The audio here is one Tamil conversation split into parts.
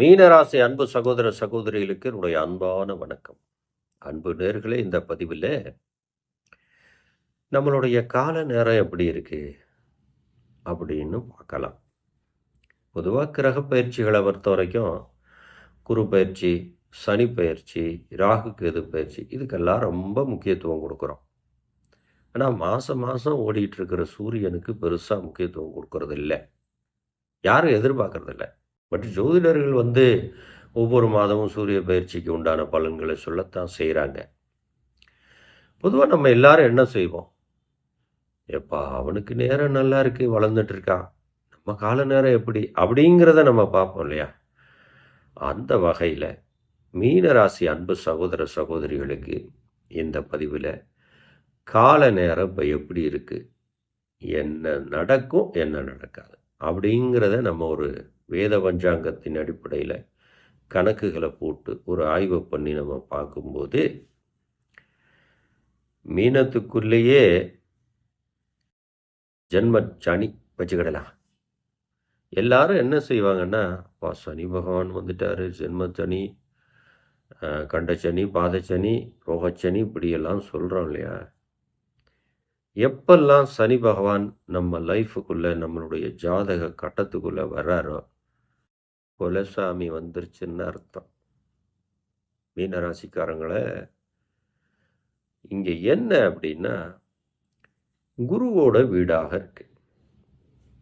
மீனராசி அன்பு சகோதர சகோதரிகளுக்கு என்னுடைய அன்பான வணக்கம். அன்பு நேர்களே இந்த பதிவில் நம்மளுடைய கால நேரம் எப்படி இருக்கு அப்படின்னு பார்க்கலாம். பொதுவாக கிரக பயிற்சிகளை பொறுத்த வரைக்கும் குரு பயிற்சி சனி பயிற்சி ராகு கேது பயிற்சி இதுக்கெல்லாம் ரொம்ப முக்கியத்துவம் கொடுக்குறோம். ஆனால் மாதம் மாதம் ஓடிட்டு இருக்கிற சூரியனுக்கு பெருசாக முக்கியத்துவம் கொடுக்கறது இல்லை யாரும் எதிர்பார்க்கறதில்லை. பட் ஜோதிடர்கள் வந்து ஒவ்வொரு மாதமும் சூரிய பயிற்சிக்கு உண்டான பலன்களை சொல்லத்தான் செய்கிறாங்க பொதுவாக நம்ம எல்லாரும் என்ன செய்வோம்? எப்பா அவனுக்கு நேரம் நல்லா இருக்கு வளர்ந்துட்டு இருக்கான். நம்ம கால நேரம் எப்படி? அப்படிங்கிறத நம்ம பார்ப்போம் இல்லையா? அந்த வகையில் மீனராசி அன்பு சகோதர சகோதரிகளுக்கு இந்த பதிவில் கால நேரம் இப்போ எப்படி இருக்குது என்ன நடக்கும் என்ன நடக்காது? அப்படிங்கிறத நம்ம ஒரு வேத பஞ்சாங்கத்தின் அடிப்படையில் கணக்குகளை போட்டு ஒரு ஆய்வு பண்ணி நம்ம பார்க்கும்போது மீனத்துக்குள்ளேயே ஜென்ம சனி வச்சுக்கிடலாம். எல்லாரும் என்ன செய்வாங்கன்னா அப்பா சனி பகவான் வந்துட்டார் ஜென்மச்சனி கண்டச்சனி பாதச்சனி ரோகச்சனி இப்படியெல்லாம் சொல்கிறோம் இல்லையா? எப்பெல்லாம் சனி பகவான் நம்ம லைஃபுக்குள்ளே நம்மளுடைய ஜாதக கட்டத்துக்குள்ளே வர்றாரோ குலசாமி வந்துருச்சுன்னு அர்த்தம். மீனராசிக்காரங்களை இங்கே என்ன அப்படின்னா குருவோட வீடாக இருக்கு.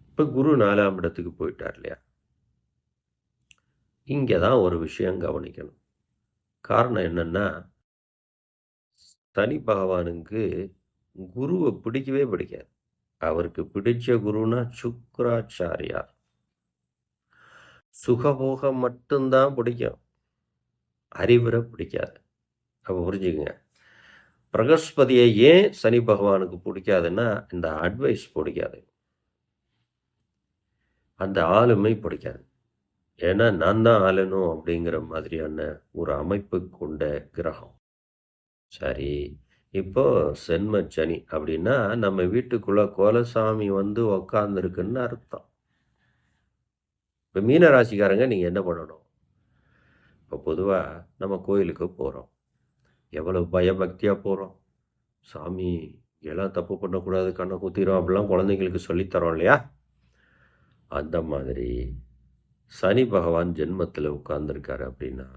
இப்போ குரு நாலாம் இடத்துக்கு போயிட்டார் இல்லையா? இங்கே தான் ஒரு விஷயம் கவனிக்கணும். காரணம் என்னன்னா சனி பகவானுக்கு குருவை பிடிக்கவே பிடிக்காது. அவருக்கு பிடிச்ச குருனா சுக்கராச்சாரியார். சுகபோகம் மட்டும்தான் பிடிக்கும். அறிவுரை பிடிக்காது. அப்போ புரிஞ்சுக்குங்க. பிரகஸ்பதியை ஏன் சனி பகவானுக்கு பிடிக்காதுன்னா இந்த அட்வைஸ் பிடிக்காது. அந்த ஆளுமை பிடிக்காது. ஏன்னா நான் தான் ஆளணும் அப்படிங்கிற மாதிரியான ஒரு அமைப்பு கொண்ட கிரகம். சரி இப்போ சென்ம சனி அப்படின்னா நம்ம வீட்டுக்குள்ள கோலசாமி வந்து உக்காந்துருக்குன்னு அர்த்தம். இப்போ மீன ராசிக்காரங்க நீங்கள் என்ன பண்ணணும்? இப்போ பொதுவாக நம்ம கோயிலுக்கு போகிறோம் எவ்வளோ பயபக்தியாக போகிறோம் சாமி எல்லாம் தப்பு பண்ணக்கூடாது கண்ணை குத்திரும் அப்படிலாம் குழந்தைங்களுக்கு சொல்லித்தரோம் இல்லையா? அந்த மாதிரி சனி பகவான் ஜென்மத்தில் உட்கார்ந்துருக்காரு அப்படின்னா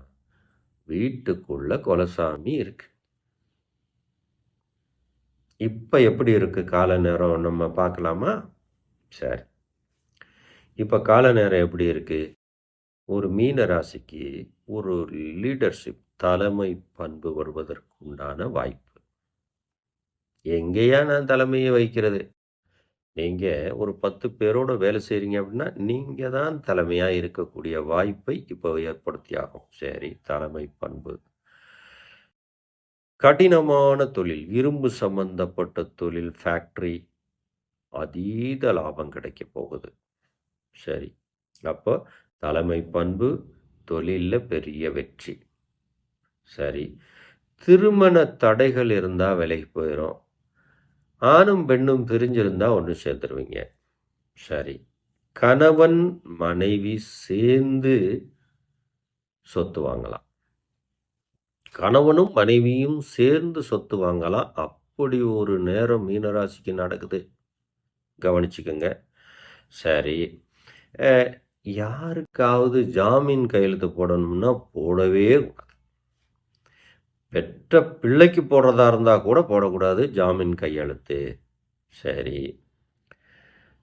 வீட்டுக்குள்ள குலசாமி இருக்கு. இப்போ எப்படி இருக்கு? கால நேரம் நம்ம பார்க்கலாமா? சரி. இப்போ கால நேரம் எப்படி இருக்குது ஒரு மீன ராசிக்கு ஒரு லீடர்ஷிப் தலைமை பண்பு வருவதற்கு உண்டான வாய்ப்பு. எங்கேயா நான் தலைமையை வைக்கிறது நீங்கள் ஒரு பத்து பேரோட வேலை செய்கிறீங்க அப்படின்னா நீங்கள் தான் தலைமையாக இருக்கக்கூடிய வாய்ப்பை இப்போ ஏற்படுத்தி ஆகும் சரி தலைமை பண்பு. கடினமான தொழில் இரும்பு சம்பந்தப்பட்ட தொழில் ஃபேக்ட்ரி அதீத லாபம் கிடைக்க போகுது. சரி. அப்போ தலைமை பண்பு தொழிலில் பெரிய வெற்றி. சரி. திருமண தடைகள் இருந்தால் விலைக்கு போயிடும் ஆணும் பெண்ணும் பிரிஞ்சிருந்தால் ஒன்று சேர்த்துருவீங்க. சரி. கணவன் மனைவி சேர்ந்து சொத்து வாங்கலாம். கணவனும் மனைவியும் சேர்ந்து சொத்து வாங்கலாம். அப்படி ஒரு நேரம் மீனராசிக்கு நடக்குது. கவனிச்சுக்கோங்க. சரி. யாருக்காவது ஜாமீன் கையெழுத்து போடணும்னா போடவே கூடாது. பெற்ற பிள்ளைக்கு போடுறதா இருந்தால் கூட போடக்கூடாது ஜாமீன் கையெழுத்து. சரி.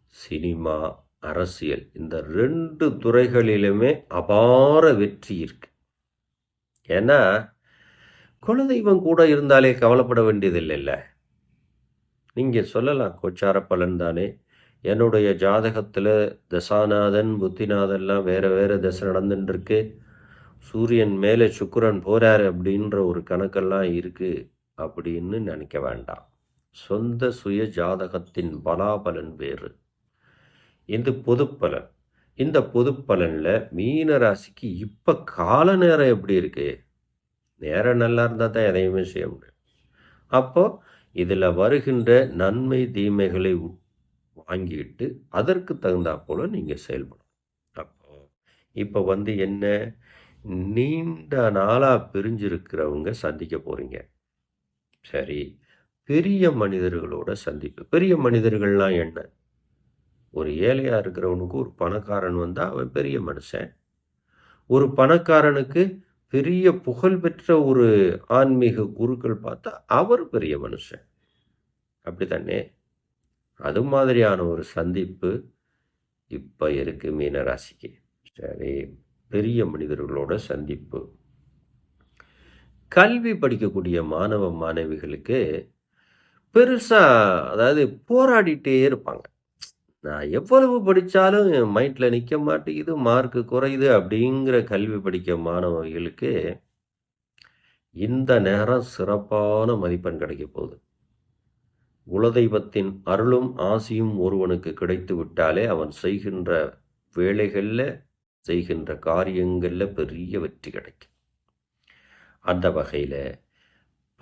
சினிமா அரசியல் இந்த ரெண்டு துறைகளிலுமே அபார வெற்றி இருக்கு. ஏன்னா குலதெய்வம் கூட இருந்தாலே கவலைப்பட வேண்டியதில்லைல்ல? நீங்கள் சொல்லலாம் கொச்சார பலன் தானே. என்னுடைய ஜாதகத்தில் தசாநாதன் புத்திநாதன்லாம் வேறு வேறு தசை நடந்துட்டுருக்கு சூரியன் மேலே சுக்கரன் போகிறார் அப்படின்ற ஒரு கணக்கெல்லாம் இருக்குது அப்படின்னு நினைக்க வேண்டாம். சொந்த சுய ஜாதகத்தின் பலாபலன் வேறு. இது பொதுப்பலன். இந்த பொதுப்பலனில் மீன ராசிக்கு இப்போ கால நேரம் எப்படி இருக்கு? நேரம் நல்லா இருந்தால் தான் எதையுமே செய்ய முடியும். அப்போது இதில் வருகின்ற நன்மை தீமைகளை உ- வாங்கிட்டு அதற்கு தகுந்தா போல் நீங்கள் செயல்படும் அப்போ இப்போ வந்து என்ன? நீண்ட நாளாக பிரிஞ்சிருக்கிறவங்க சந்திக்க போகிறீங்க சரி. பெரிய மனிதர்களோட சந்திப்பு. பெரிய மனிதர்கள்லாம் என்ன? ஒரு ஏழையாக இருக்கிறவனுக்கு ஒரு பணக்காரன் வந்தால் அவன் பெரிய மனுஷன். ஒரு பணக்காரனுக்கு பெரிய புகழ்பெற்ற ஒரு ஆன்மீக குருக்கள் பார்த்தா அவர் பெரிய மனுஷன். அப்படி தானே அது மாதிரியான ஒரு சந்திப்பு இப்போ இருக்கு மீனராசிக்கு சரி பெரிய மனிதர்களோட சந்திப்பு. கல்வி படிக்கக்கூடிய மாணவ மாணவிகளுக்கு பெருசாக அதாவது போராடிட்டே இருப்பாங்க. நான் எவ்வளவு படித்தாலும் என் மைண்டில் நிற்க மாட்டேங்குது மார்க்கு குறையுது அப்படிங்கிற கல்வி படிக்க மாணவர்களுக்கு இந்த நேரம் சிறப்பான மதிப்பெண் கிடைக்க போகுது. குலதெய்வத்தின் அருளும் ஆசியும் ஒருவனுக்கு கிடைத்து விட்டாலே அவன் செய்கின்ற வேலைகளில் செய்கின்ற காரியங்களில் பெரிய வெற்றி கிடைக்கும். அந்த வகையில்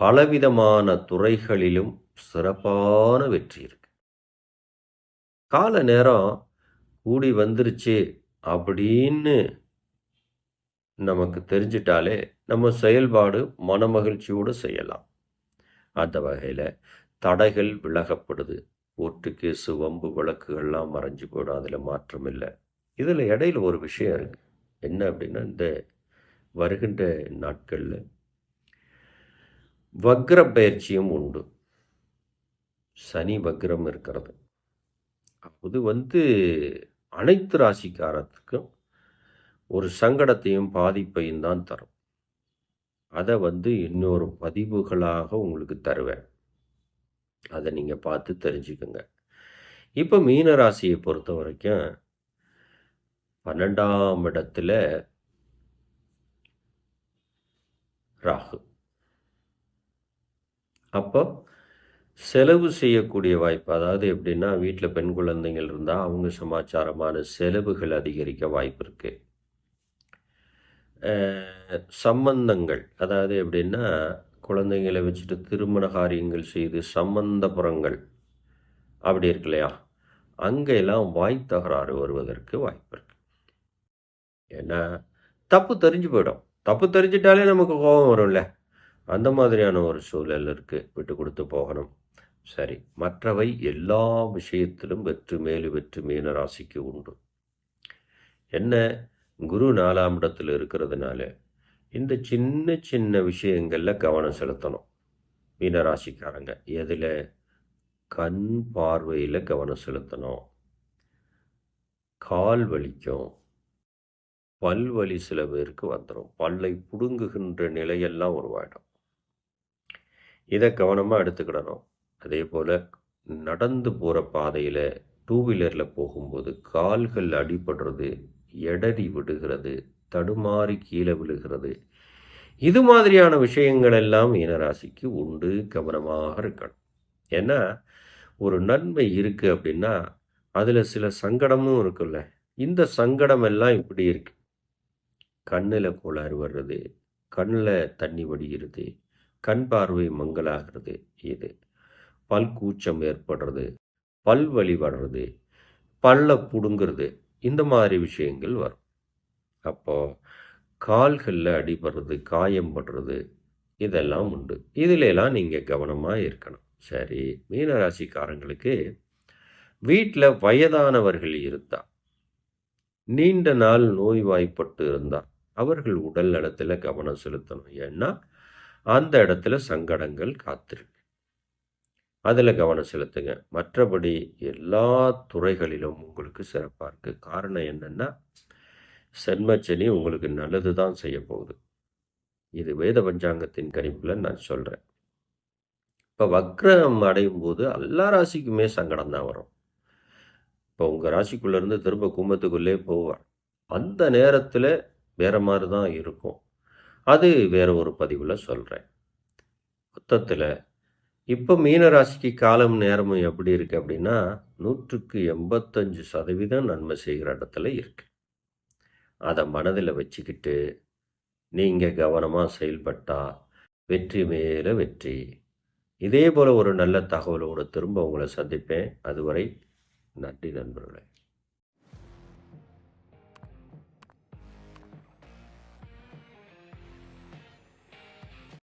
பலவிதமான துறைகளிலும் சிறப்பான வெற்றி இருக்கு. கால நேரம் கூடி வந்துருச்சு அப்படின்னு நமக்கு தெரிஞ்சிட்டாலே நம்ம செயல்பாடு மனமகிழ்ச்சியோடு செய்யலாம். அந்த வகையில் தடைகள் விலகப்படுது. ஓட்டு வம்பு விளக்குகள்லாம் மறைஞ்சு போயிடும். அதில் மாற்றம் இல்லை. இதில் இடையில ஒரு விஷயம் இருக்குது என்ன அப்படின்னா இந்த வருகின்ற நாட்களில் வக்ர பயிற்சியும் உண்டு. சனி வக்ரம் இருக்கிறது. அது வந்து அனைத்து ராசிக்காரத்துக்கும் ஒரு சங்கடத்தையும் பாதிப்பையும் தான் தரும். அதை வந்து இன்னொரு பதிவுகளாக உங்களுக்கு தருவேன். அதை நீங்கள் பார்த்து தெரிஞ்சுக்கோங்க. இப்போ மீன ராசியை பொறுத்த வரைக்கும் பன்னெண்டாம் இடத்துல ராகு. அப்போ செலவு செய்யக்கூடிய வாய்ப்பு அதாவது எப்படின்னா வீட்டில் பெண் குழந்தைகள் இருந்தால் அவங்க சமாச்சாரமான செலவுகள் அதிகரிக்க வாய்ப்பு இருக்குது சம்பந்தங்கள் அதாவது எப்படின்னா குழந்தைங்களை வச்சுட்டு திருமண காரியங்கள் செய்து சம்பந்தபுரங்கள் அப்படி இருக்கு இல்லையா? அங்கெல்லாம் வாய் தகராறு வருவதற்கு வாய்ப்பு இருக்கு. ஏன்னா தப்பு தெரிஞ்சு போயிடும். தப்பு தெரிஞ்சிட்டாலே நமக்கு கோபம் வரும்ல. அந்த மாதிரியான ஒரு சூழல் இருக்குது விட்டு கொடுத்து போகணும். சரி மற்றவை எல்லா விஷயத்திலும் வெற்றி மேலு வெற்றி மீன ராசிக்கு உண்டு. என்ன? குரு நாலாம் இடத்தில் இருக்கிறதுனால இந்த சின்ன சின்ன விஷயங்களில் கவனம் செலுத்தணும். மீனராசிக்காரங்க எதில் கண் பார்வையில் கவனம் செலுத்தணும்? கால் வலிக்கும். பல் வலி சில பேருக்கு வந்துடும் பல்லை புடுங்குகின்ற நிலையெல்லாம் உருவாயிடும். இதை கவனமாக எடுத்துக்கிடணும். அதே போல் நடந்து போகிற பாதையில் டூ வீலரில் போகும்போது கால்கள் அடிபடுறது எடறி விடுகிறது தடுமாறி கீழே விழுகிறது. இது மாதிரியான விஷயங்கள் எல்லாம் மீனராசிக்கு உண்டு. கவனமாக இருக்கணும். ஏன்னா ஒரு நன்மை இருக்குது அப்படின்னா அதில் சில சங்கடமும் இருக்குல்ல. இந்த சங்கடம் எல்லாம் இப்படி இருக்கு. கண்ணில் கோளாறு வர்றது கண்ணில் தண்ணி வடிகிறது கண் பார்வை மங்கலாகிறது இது. பல் கூச்சம் ஏற்படுறது பல் வழி வர்றது பல்ல புடுங்கிறது இந்த மாதிரி விஷயங்கள் வரும். அப்போது கால்களில் அடிபடுறது காயம் படுறது இதெல்லாம் உண்டு. இதிலெல்லாம் நீங்கள் கவனமாக இருக்கணும். சரி மீனராசிக்காரங்களுக்கு வீட்டில் வயதானவர்கள் இருந்தால் நீண்ட நாள் நோய்வாய்ப்பட்டு இருந்தால் அவர்கள் உடல் நலத்தில் கவனம் செலுத்தணும். ஏன்னா அந்த இடத்துல சங்கடங்கள் காத்திருக்கு. அதில் கவனம் செலுத்துங்க. மற்றபடி எல்லா துறைகளிலும் உங்களுக்கு சிறப்பாக இருக்குது காரணம் என்னென்னா சென்மச்சனி உங்களுக்கு நல்லது தான் செய்ய போகுது இது வேத பஞ்சாங்கத்தின் கணிப்பில் நான் சொல்கிறேன் இப்போ வக்ரம் அடையும் போது எல்லா ராசிக்குமே சங்கடம் தான் வரும். இப்போ உங்கள் ராசிக்குள்ளேருந்து திரும்ப கும்பத்துக்குள்ளே போவார். அந்த நேரத்தில் வேற மாதிரி தான் இருக்கும். அது வேற ஒரு பதிவில் சொல்கிறேன் மொத்தத்தில் இப்போ மீன ராசிக்கு காலம் நேரமும் எப்படி இருக்குது அப்படின்னா நூற்றுக்கு எண்பத்தஞ்சு சதவீதம் நன்மை செய்கிற இடத்துல இருக்குது அதை மனதில் வச்சுக்கிட்டு நீங்கள் கவனமாக செயல்பட்டால் வெற்றி மேலே வெற்றி. இதே போல் ஒரு நல்ல தகவலோடு திரும்ப உங்களை சந்திப்பேன். அதுவரை நன்றி நண்பர்களே.